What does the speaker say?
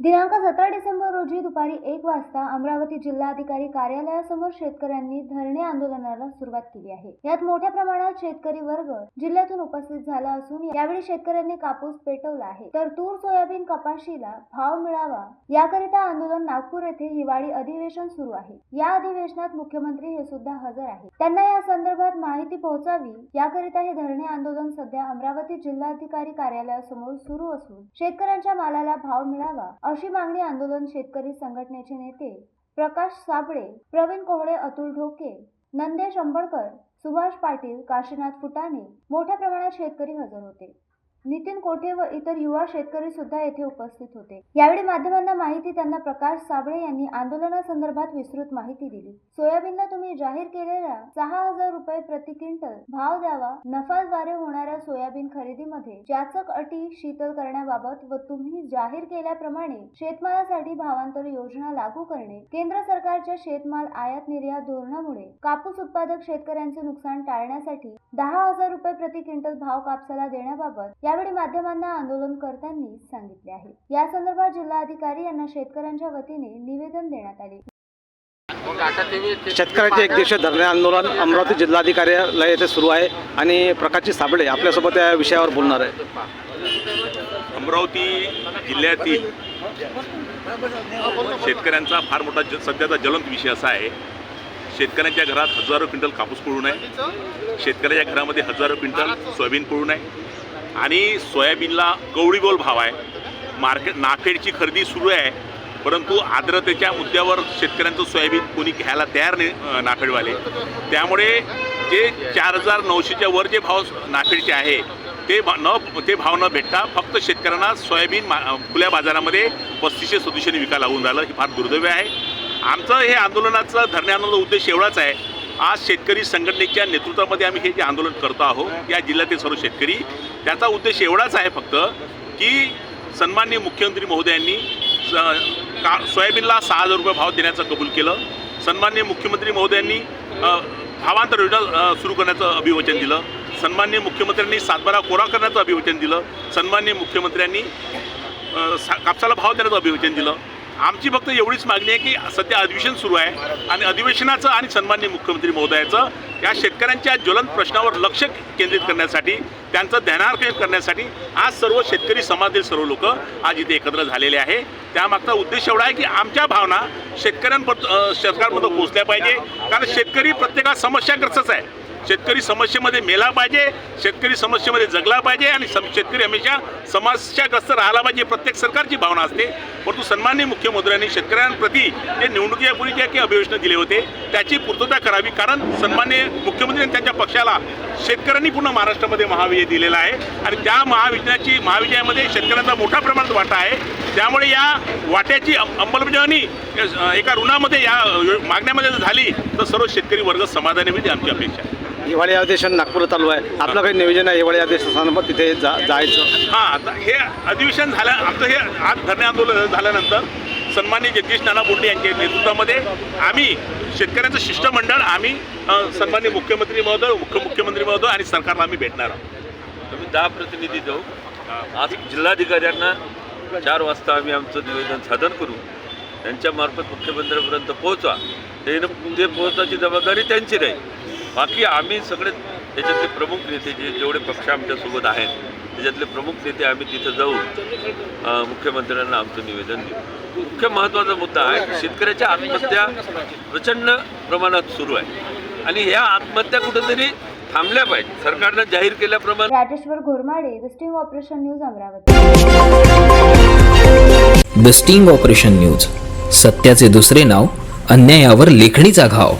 दिनांक सतरा डिसेंबर रोजी दुपारी एक वाजता अमरावती जिल्हाधिकारी कार्यालयासमोर शेतकऱ्यांनी धरणे आंदोलनाला सुरुवात केली आहे. यात मोठ्या प्रमाणात शेतकरी वर्ग जिल्ह्यातून उपस्थित झाला असून यावेळी शेतकऱ्यांनी कापूस पेटवला आहे. तर तूर सोयाबीन कपाशीला भाव मिळावा याकरिता आंदोलन नागपूर येथे हिवाळी अधिवेशन सुरू आहे. या अधिवेशनात मुख्यमंत्री हे सुद्धा हजर आहेत. त्यांना या संदर्भात माहिती पोहोचावी याकरिता हे धरणे आंदोलन सध्या अमरावती जिल्हाधिकारी कार्यालयासमोर सुरू असून शेतकऱ्यांच्या मालाला भाव मिळावा अशी मागणी आंदोलन शेतकरी संघटनेचे नेते प्रकाश साबळे प्रवीण कोहळे अतुल ढोके नंदेश अंबळकर सुभाष पाटील काशीनाथ फुटाणे मोठ्या प्रमाणात शेतकरी हजर होते. नितीन कोठे व इतर युवा शेतकरी सुद्धा येथे उपस्थित होते. यावेळी माध्यमांना माहिती त्यांना प्रकाश साबळे यांनी आंदोलनासंदर्भात विस्तृत माहिती दिली. सोयाबीनला तुम्ही जाहीर केलेला सहा हजार रुपये प्रति क्विंटल भाव द्यावा. नफाद्वारे होणाऱ्या सोयाबीन खरेदीमध्ये जाचक अटी शीतल करण्याबाबत व तुम्ही जाहीर केल्याप्रमाणे शेतमालासाठी भावांतर योजना लागू करणे. केंद्र सरकारच्या शेतमाल आयात निर्यात धोरणामुळे कापूस उत्पादक शेतकऱ्यांचे नुकसान टाळण्यासाठी दहा हजार रुपये प्रति क्विंटल भाव कापसाला देण्याबाबत यावेळी माध्यमांना आंदोलनकर्त्यांनी सांगितले आहे. या संदर्भात जिल्हाधिकारी यांना शेतकऱ्यांच्या वतीने निवेदन देण्यात आले. शेतकऱ्यांचे एक दिवसीय धरणे आंदोलन अमरावती जिल्हाधिकार्यालय येथे सुरू आहे आणि प्रकाशजी साबळे आपल्यासोबत या विषयावर बोलणार आहे अमरावती जिल्ह्यातील शेतकऱ्यांचा फार मोठा ज सध्याचा ज्वलंत विषय असा आहे. शेतकऱ्यांच्या घरात हजारो क्विंटल कापूस पडून आहे शेतकऱ्याच्या घरामध्ये हजारो क्विंटल सोयाबीन पडून आहे आणि सोयाबीनला कवडीबोल भाव आहे. मार्केट नाफेडची खरेदी सुरू आहे. परंतु आर्द्रतेच्या मुद्द्यावर शेतकऱ्यांचं सोयाबीन कोणी घ्यायला तयार नाही नाफेडवाले. त्यामुळे जे चार हजार नऊशेच्या वर जे भाव नाफेडचे आहे ते भा- न ते भाव न भेटता फक्त शेतकऱ्यांना सोयाबीन मा खुल्या बाजारामध्ये पस्तीसशे सदुशेने विकायला लागून राहिलं. हे फार दुर्दैव आहे. आमचं हे आंदोलनाचं धरणे आंदोलन उद्देश एवढाच आहे. आज शेतकरी संघटनेच्या नेतृत्वामध्ये आम्ही हे जे आंदोलन करतो आहोत या जिल्ह्यातील सर्व शेतकरी त्याचा उद्देश एवढाच आहे फक्त की सन्माननीय मुख्यमंत्री महोदयांनी स- का सोयाबीनला सहा हजार रुपये भाव देण्याचं कबूल केलं. सन्माननीय मुख्यमंत्री महोदयांनी भावांतर योजना सुरू करण्याचं अभिवचन दिलं. सन्माननीय मुख्यमंत्र्यांनी सातबारा कोरा करण्याचं अभिवचन दिलं. सन्माननीय मुख्यमंत्र्यांनी सा- कापसाला भाव देण्याचं अभिवचन दिलं. आमची फक्त एवढीच मागणी आहे की सध्या अधिवेशन सुरू आहे आणि अधिवेशनाचं आणि सन्माननीय मुख्यमंत्री महोदयाचं या शेतकऱ्यांच्या ज्वलंत प्रश्नावर लक्ष केंद्रित करण्यासाठी त्यांचं ध्यानार्पण करण्यासाठी आज सर्व शेतकरी समाजातील सर्व लोक आज इथे एकत्र झालेले आहे. त्यामागचा उद्देश एवढा आहे की आमच्या भावना शेतकऱ्यांपर्यंत सरकारपर्यंत पोहोचल्या पाहिजे. कारण शेतकरी प्रत्येकात समस्याग्रस्तच आहे. शेतकरी समस्येमध्ये मेला पाहिजे शेतकरी समस्येमध्ये जगला पाहिजे आणि सम शेतकरी हमेशा समस्याग्रस्त राहिला पाहिजे प्रत्येक सरकारची भावना असते. परंतु सन्माननीय मुख्यमंत्र्यांनी शेतकऱ्यांप्रती जे निवडणुकीपूर्वी जे काही अभियोजन दिले होते त्याची पूर्तता करावी. कारण सन्माननीय मुख्यमंत्री त्यांच्या पक्षाला शेतकऱ्यांनी पूर्ण महाराष्ट्रामध्ये महाविजय दिलेला आहे. आणि त्या महाविजयाची महाविजयामध्ये शेतकऱ्यांचा मोठ्या प्रमाणात वाटा आहे. त्यामुळे या वाट्याची अंम- अंमलबजावणी एका ऋणामध्ये या मागण्यामध्ये जर झाली तर सर्व शेतकरी वर्ग समाधानी होईल आमची अपेक्षा आहे. हिवाळी अधिवेशन नागपूर चालू आहे. आपलं काही नियोजन आहे हिवाळी अधिवेशनासंदर्भात तिथे जा जायचं. हां आता हे अधिवेशन झालं आमचं हे आज धरणे आंदोलन झाल्यानंतर सन्माननीय जगदीश नाना बोंडे यांच्या नेतृत्वामध्ये आम्ही शेतकऱ्यांचं शिष्टमंडळ आम्ही सन्मान्य मुख्यमंत्री महोदय मुख्य मुख्यमंत्री महोदय आणि सरकारला आम्ही भेटणार आहोत. आम्ही दहा प्रतिनिधी जाऊ आज जिल्हाधिकाऱ्यांना चार वाजता आम्ही आमचं निवेदन सादर करू. त्यांच्यामार्फत मुख्यमंत्र्यांपर्यंत पोहोचवा. ते पोहोचवायची जबाबदारी त्यांची राहील. बाकी आम्ही सगळे त्याच्यातले प्रमुख नेते जे जेवढे पक्ष आमच्यासोबत आहेत त्याच्यातले प्रमुख नेते आम्ही तिथं जाऊ अं, मुख्यमंत्र्यांना आमचं निवेदन देऊ. मुख्य महत्त्वाचा मुद्दा आहे की शेतकऱ्याच्या आत्महत्या प्रचंड प्रमाणात सुरू आहे. आणि ह्या आत्महत्या कुठंतरी थांबल्या पाहिजे. सरकारनं जाहीर केल्याप्रमाणे Rajeshwar Ghormade the sting operation news Amravati. The sting operation news सत्याचे दुसरे नाव अन्यायावर लेखणीचा घाव.